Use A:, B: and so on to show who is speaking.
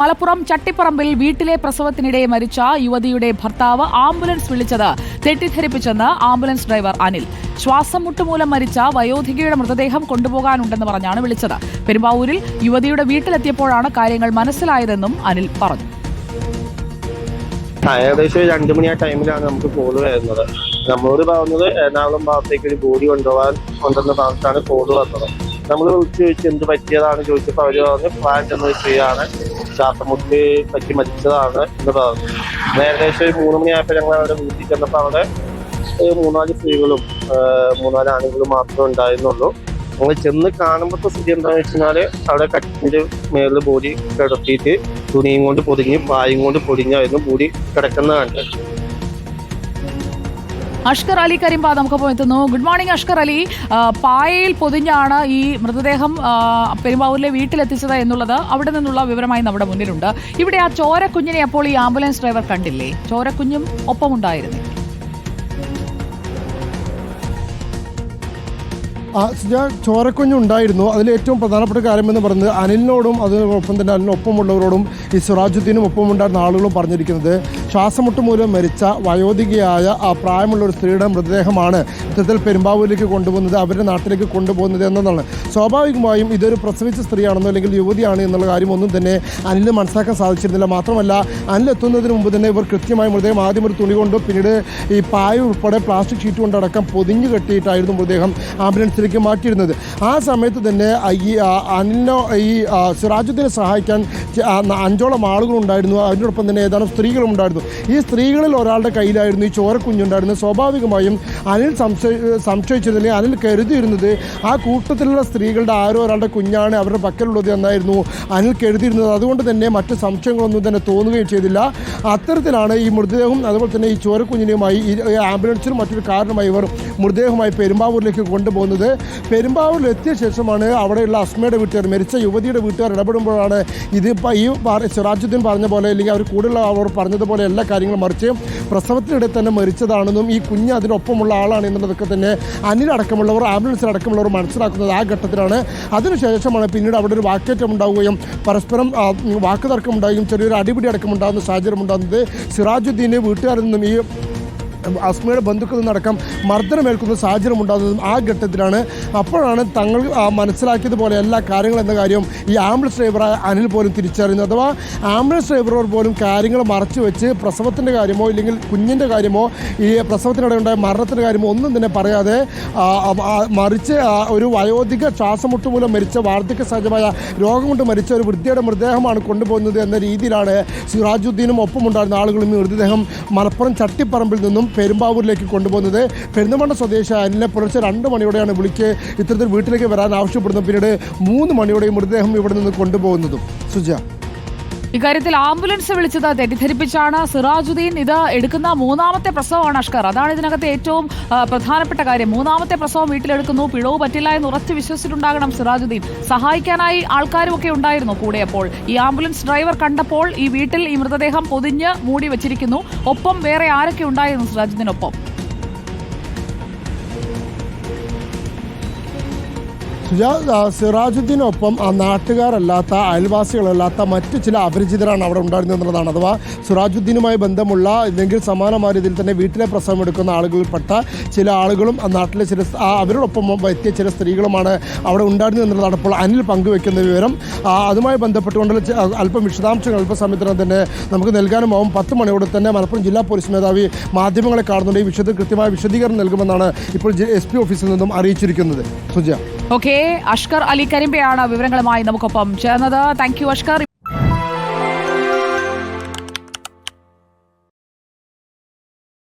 A: മലപ്പുറം ചട്ടിപ്പറമ്പിൽ വീട്ടിലെ പ്രസവത്തിനിടെ മരിച്ച യുവതിയുടെ ഭർത്താവ് ആംബുലൻസ് വിളിച്ചത് തെറ്റിദ്ധരിപ്പിച്ചെന്ന് ആംബുലൻസ് ഡ്രൈവർ അനിൽ. ശ്വാസം മുട്ടുമൂലം മരിച്ച വയോധികയുടെ മൃതദേഹം കൊണ്ടുപോകാനുണ്ടെന്ന് പറഞ്ഞാണ് വിളിച്ചത്. പെരുമ്പാവൂരിൽ യുവതിയുടെ വീട്ടിലെത്തിയപ്പോഴാണ് കാര്യങ്ങൾ മനസ്സിലായതെന്നും അനിൽ പറഞ്ഞു.
B: ഏകദേശം രണ്ടു മണി ആ ടൈമിലാണ് നമുക്ക് കോൾ വരുന്നത്. നമ്മളോട് പറഞ്ഞത് എറണാകുളം ഭാഗത്തേക്ക് ഒരു ബോഡി കൊണ്ടുപോകാൻ കൊണ്ടുവന്ന ഭാഗത്താണ് കോൾ വന്നത്. നമ്മൾ വിളിച്ച് ചോദിച്ചു എന്ത് പറ്റിയതാണ് ചോദിച്ചപ്പോൾ അവർ പറഞ്ഞു പ്ലാൻ എന്ന് ശ്വാസമുട്ട് പറ്റി മരിച്ചതാണ് എന്ന് പറഞ്ഞു ഏകദേശം ഒരു മൂന്ന് മണിയായപ്പോൾ ഞങ്ങൾ അവിടെ വീട്ടിൽ ചെന്നപ്പോൾ അവിടെ മൂന്നാൽ സ്ത്രീകളും മൂന്നാൽ ആണുങ്ങളും മാത്രമേ ഉണ്ടായിരുന്നുള്ളൂ. ഞങ്ങൾ ചെന്ന് കാണുമ്പോഴത്തെ സ്ഥിതി എന്താണെന്ന് വെച്ച് കഴിഞ്ഞാൽ അവിടെ കട്ടിന്റെ മേളിൽ ബോഡി കിടത്തിയിട്ട് തുണിയും കൊണ്ട് പൊതിഞ്ഞ് പായും കൊണ്ട് പൊതിഞ്ഞായിരുന്നു ബോഡി കിടക്കുന്ന കണ്ടത്
A: അഷ്കർ അലി കരിമ്പ നമുക്കൊപ്പം എത്തുന്നു. Good morning Ashkar Ali. പായയിൽ പൊതിഞ്ഞാണ് ഈ മൃതദേഹം പെരുമ്പാവൂരിലെ വീട്ടിലെത്തിച്ചത് എന്നുള്ളത് അവിടെ നിന്നുള്ള വിവരമായി നമ്മുടെ മുന്നിലുണ്ട്. ഇവിടെ ആ ചോരക്കുഞ്ഞിനെ അപ്പോൾ ഈ ആംബുലൻസ് ഡ്രൈവർ കണ്ടില്ലേ? ചോരക്കുഞ്ഞും ഒപ്പമുണ്ടായിരുന്നു
C: ആ ഞാൻ ചോരക്കുഞ്ഞ് ഉണ്ടായിരുന്നു. അതിൽ ഏറ്റവും പ്രധാനപ്പെട്ട കാര്യമെന്ന് പറയുന്നത് അനിലിനോടും അതിനൊപ്പം തന്നെ അനിലിനൊപ്പമുള്ളവരോടും ഈ സിറാജുദ്ദീനും ഒപ്പമുണ്ടായിരുന്ന ആളുകളും പറഞ്ഞിരിക്കുന്നത്. ശ്വാസമുട്ട് മൂലം മരിച്ച വയോധികയായ ആ പ്രായമുള്ള ഒരു സ്ത്രീയുടെ മൃതദേഹമാണ് ഇത്തരത്തിൽ പെരുമ്പാവൂരിലേക്ക് കൊണ്ടുപോകുന്നത് അവരുടെ നാട്ടിലേക്ക് കൊണ്ടുപോകുന്നത് എന്നതാണ്. സ്വാഭാവികമായും ഇതൊരു പ്രസവിച്ച സ്ത്രീയാണെന്നോ അല്ലെങ്കിൽ യുവതിയാണ് എന്നുള്ള കാര്യം ഒന്നും തന്നെ അനിലിന് മനസ്സിലാക്കാൻ സാധിച്ചിരുന്നില്ല. മാത്രമല്ല അനിൽ എത്തുന്നതിന് മുമ്പ് തന്നെ ഇവർ കൃത്യമായി മൃതദേഹം ആദ്യം ഒരു തുണി കൊണ്ടും പിന്നീട് ഈ പായ ഉൾപ്പെടെ പ്ലാസ്റ്റിക് ഷീറ്റ് കൊണ്ടടക്കം പൊതിഞ്ഞു കെട്ടിയിട്ടായിരുന്നു മൃതദേഹം ആംബുലൻസിലേക്ക് മാറ്റിയിരുന്നത്. ആ സമയത്ത് തന്നെ ഈ അനിലിനോ ഈ സിറാജുദ്ദീനെ സഹായിക്കാൻ അഞ്ചോളം ആളുകളുണ്ടായിരുന്നു. അതിനോടൊപ്പം തന്നെ ഏതാനും സ്ത്രീകളും ഉണ്ടായിരുന്നു. ഈ സ്ത്രീകളിൽ ഒരാളുടെ കയ്യിലായിരുന്നു ഈ ചോരക്കുഞ്ഞുണ്ടായിരുന്നത് സ്വാഭാവികമായും അനിൽ സംശയ അല്ലെങ്കിൽ അനിൽ കരുതിയിരുന്നത് ആ കൂട്ടത്തിലുള്ള സ്ത്രീകളുടെ ആരോ ഒരാളുടെ കുഞ്ഞാണ് അവരുടെ പക്കലുള്ളത് എന്നായിരുന്നു അനിൽ കരുതിയിരുന്നത്. അതുകൊണ്ട് തന്നെ മറ്റ് സംശയങ്ങളൊന്നും തന്നെ തോന്നുകയും ചെയ്തില്ല. അത്തരത്തിലാണ് ഈ മൃതദേഹം അതുപോലെ തന്നെ ഈ ചോരക്കുഞ്ഞിനെയുമായി ഈ മറ്റൊരു കാരണമായി ഇവർ മൃതദേഹമായി പെരുമ്പാവൂരിലേക്ക് കൊണ്ടുപോകുന്നത്. പെരുമ്പാവൂരിൽ എത്തിയ ശേഷമാണ് അവിടെയുള്ള അസ്മയുടെ വീട്ടുകാർ മരിച്ച യുവതിയുടെ വീട്ടുകാർ ഇടപെടുമ്പോഴാണ് ഇത് ഈ സിറാജുദ്ദീൻ പറഞ്ഞ പോലെ അല്ലെങ്കിൽ അവർ കൂടുതലുള്ള അവർ പറഞ്ഞതുപോലെ എല്ലാ കാര്യങ്ങളും മറിച്ച് പ്രസവത്തിനിടെ തന്നെ മരിച്ചതാണെന്നും ഈ കുഞ്ഞ് അതിനൊപ്പമുള്ള ആളാണ് എന്നുള്ളതൊക്കെ തന്നെ അനിലടക്കമുള്ളവർ ആംബുലൻസിലടക്കമുള്ളവർ മനസ്സിലാക്കുന്നത് ആ ഘട്ടത്തിലാണ്. അതിനുശേഷമാണ് പിന്നീട് അവിടെ ഒരു വാക്കേറ്റം ഉണ്ടാവുകയും പരസ്പരം വാക്കുതർക്കം വാക്ക് ഉണ്ടാവുകയും ചെറിയൊരു അടിപിടി അടക്കം ഉണ്ടാകുന്ന സാഹചര്യം ഉണ്ടാകുന്നത് സിറാജുദ്ദീന് വീട്ടുകാരിൽ നിന്നും ഈ അസ്മയുടെ ബന്ധുക്കളിൽ നിന്നടക്കം മർദ്ദനമേൽക്കുന്ന സാഹചര്യം ഉണ്ടാകുന്നതും ആ ഘട്ടത്തിലാണ്. അപ്പോഴാണ് തങ്ങൾ മനസ്സിലാക്കിയതുപോലെ എല്ലാ കാര്യങ്ങളും എന്ന കാര്യം ഈ ആംബുലൻസ് ഡ്രൈവറായ അനിൽ പോലും തിരിച്ചറിയുന്നത്. അഥവാ ആംബുലൻസ് ഡ്രൈവറോട് പോലും കാര്യങ്ങൾ മറച്ചു വെച്ച് പ്രസവത്തിന്റെ കാര്യമോ ഇല്ലെങ്കിൽ കുഞ്ഞിന്റെ കാര്യമോ ഈ പ്രസവത്തിനിടെ ഉണ്ടായ മരണത്തിന്റെ കാര്യമോ ഒന്നും തന്നെ പറയാതെ മറിച്ച് ഒരു വയോധിക ശ്വാസമുട്ട് മൂലം മരിച്ച വാർദ്ധക്യ സഹജമായ രോഗം കൊണ്ട് മരിച്ച ഒരു വൃദ്ധയുടെ മൃതദേഹമാണ് കൊണ്ടുപോകുന്നത് എന്ന രീതിയിലാണ് സിറാജുദ്ദീനും ഒപ്പമുണ്ടായിരുന്ന ആളുകളും മൃതദേഹം മലപ്പുറം ചട്ടിപ്പറമ്പിൽ നിന്നും പെരുമ്പാവൂരിലേക്ക് കൊണ്ടുപോകുന്നത്. പെരുന്തമണ്ണ സ്വദേശി അനിലെ പുലർച്ചെ രണ്ട് മണിയോടെയാണ് വിളിക്ക് ഇത്തരത്തിൽ വീട്ടിലേക്ക് വരാൻ ആവശ്യപ്പെടുന്നത്. പിന്നീട് മൂന്ന് മണിയോടെ ഈ മൃതദേഹം ഇവിടെ നിന്ന് കൊണ്ടുപോകുന്നതും. സുജ.
A: ഇക്കാര്യത്തിൽ ആംബുലൻസ് വിളിച്ചത് തെറ്റിദ്ധരിപ്പിച്ചാണ്. സിറാജുദ്ദീൻ ഇത് എടുക്കുന്ന മൂന്നാമത്തെ പ്രസവമാണ് അഷ്കർ. അതാണ് ഇതിനകത്ത് ഏറ്റവും പ്രധാനപ്പെട്ട കാര്യം. മൂന്നാമത്തെ പ്രസവം വീട്ടിലെടുക്കുന്നു. പിഴവ് പറ്റില്ല എന്ന് ഉറച്ചു വിശ്വസിച്ചിട്ടുണ്ടാകണം സിറാജുദ്ദീൻ. സഹായിക്കാനായി ആൾക്കാരും ഒക്കെ ഉണ്ടായിരുന്നു കൂടെ അപ്പോൾ ഈ ആംബുലൻസ് ഡ്രൈവർ കണ്ടപ്പോൾ ഈ വീട്ടിൽ ഈ മൃതദേഹം പൊതിഞ്ഞ് മൂടി വെച്ചിരിക്കുന്നു. ഒപ്പം വേറെ ആരൊക്കെ ഉണ്ടായിരുന്നു സിറാജുദ്ദീനൊപ്പം?
C: സിറാജുദ്ദീനൊപ്പം ആ നാട്ടുകാരല്ലാത്ത അയൽവാസികളല്ലാത്ത മറ്റ് ചില അപരിചിതരാണ് അവിടെ ഉണ്ടായിരുന്നത് എന്നുള്ളതാണ് അഥവാ സിറാജുദ്ദീനുമായി ബന്ധമുള്ള ഇല്ലെങ്കിൽ സമാനമായ രീതിയിൽ തന്നെ വീട്ടിലെ പ്രസവം എടുക്കുന്ന ആളുകൾപ്പെട്ട ചില ആളുകളും ആ നാട്ടിലെ ചില അവരോടൊപ്പം എത്തിയ ചില സ്ത്രീകളുമാണ് അവിടെ ഉണ്ടായിരുന്നത് എന്നുള്ളതാണ് ഇപ്പോൾ അനിൽ പങ്കുവെക്കുന്ന വിവരം. അതുമായി ബന്ധപ്പെട്ടുകൊണ്ടുള്ള ചെ- അല്പം വിശദാംശങ്ങൾ അല്പസമയത്തിനകം തന്നെ നമുക്ക് നൽകാനുമാവും പത്ത് മണിയോടെ തന്നെ മലപ്പുറം ജില്ലാ പോലീസ് മേധാവി മാധ്യമങ്ങളെ കാണുന്നുണ്ട്. ഈ വിഷയത്തിൽ കൃത്യമായ വിശദീകരണം നൽകുമെന്നാണ് ഇപ്പോൾ എസ് പി ഓഫീസിൽ നിന്നും അറിയിച്ചിരിക്കുന്നത്. സുജ
A: ഓക്കെ അഷ്കർ അലി കരിമ്പയാണ് വിവരങ്ങളുമായി നമുക്കൊപ്പം ചേർന്നത്. Thank you Ashkar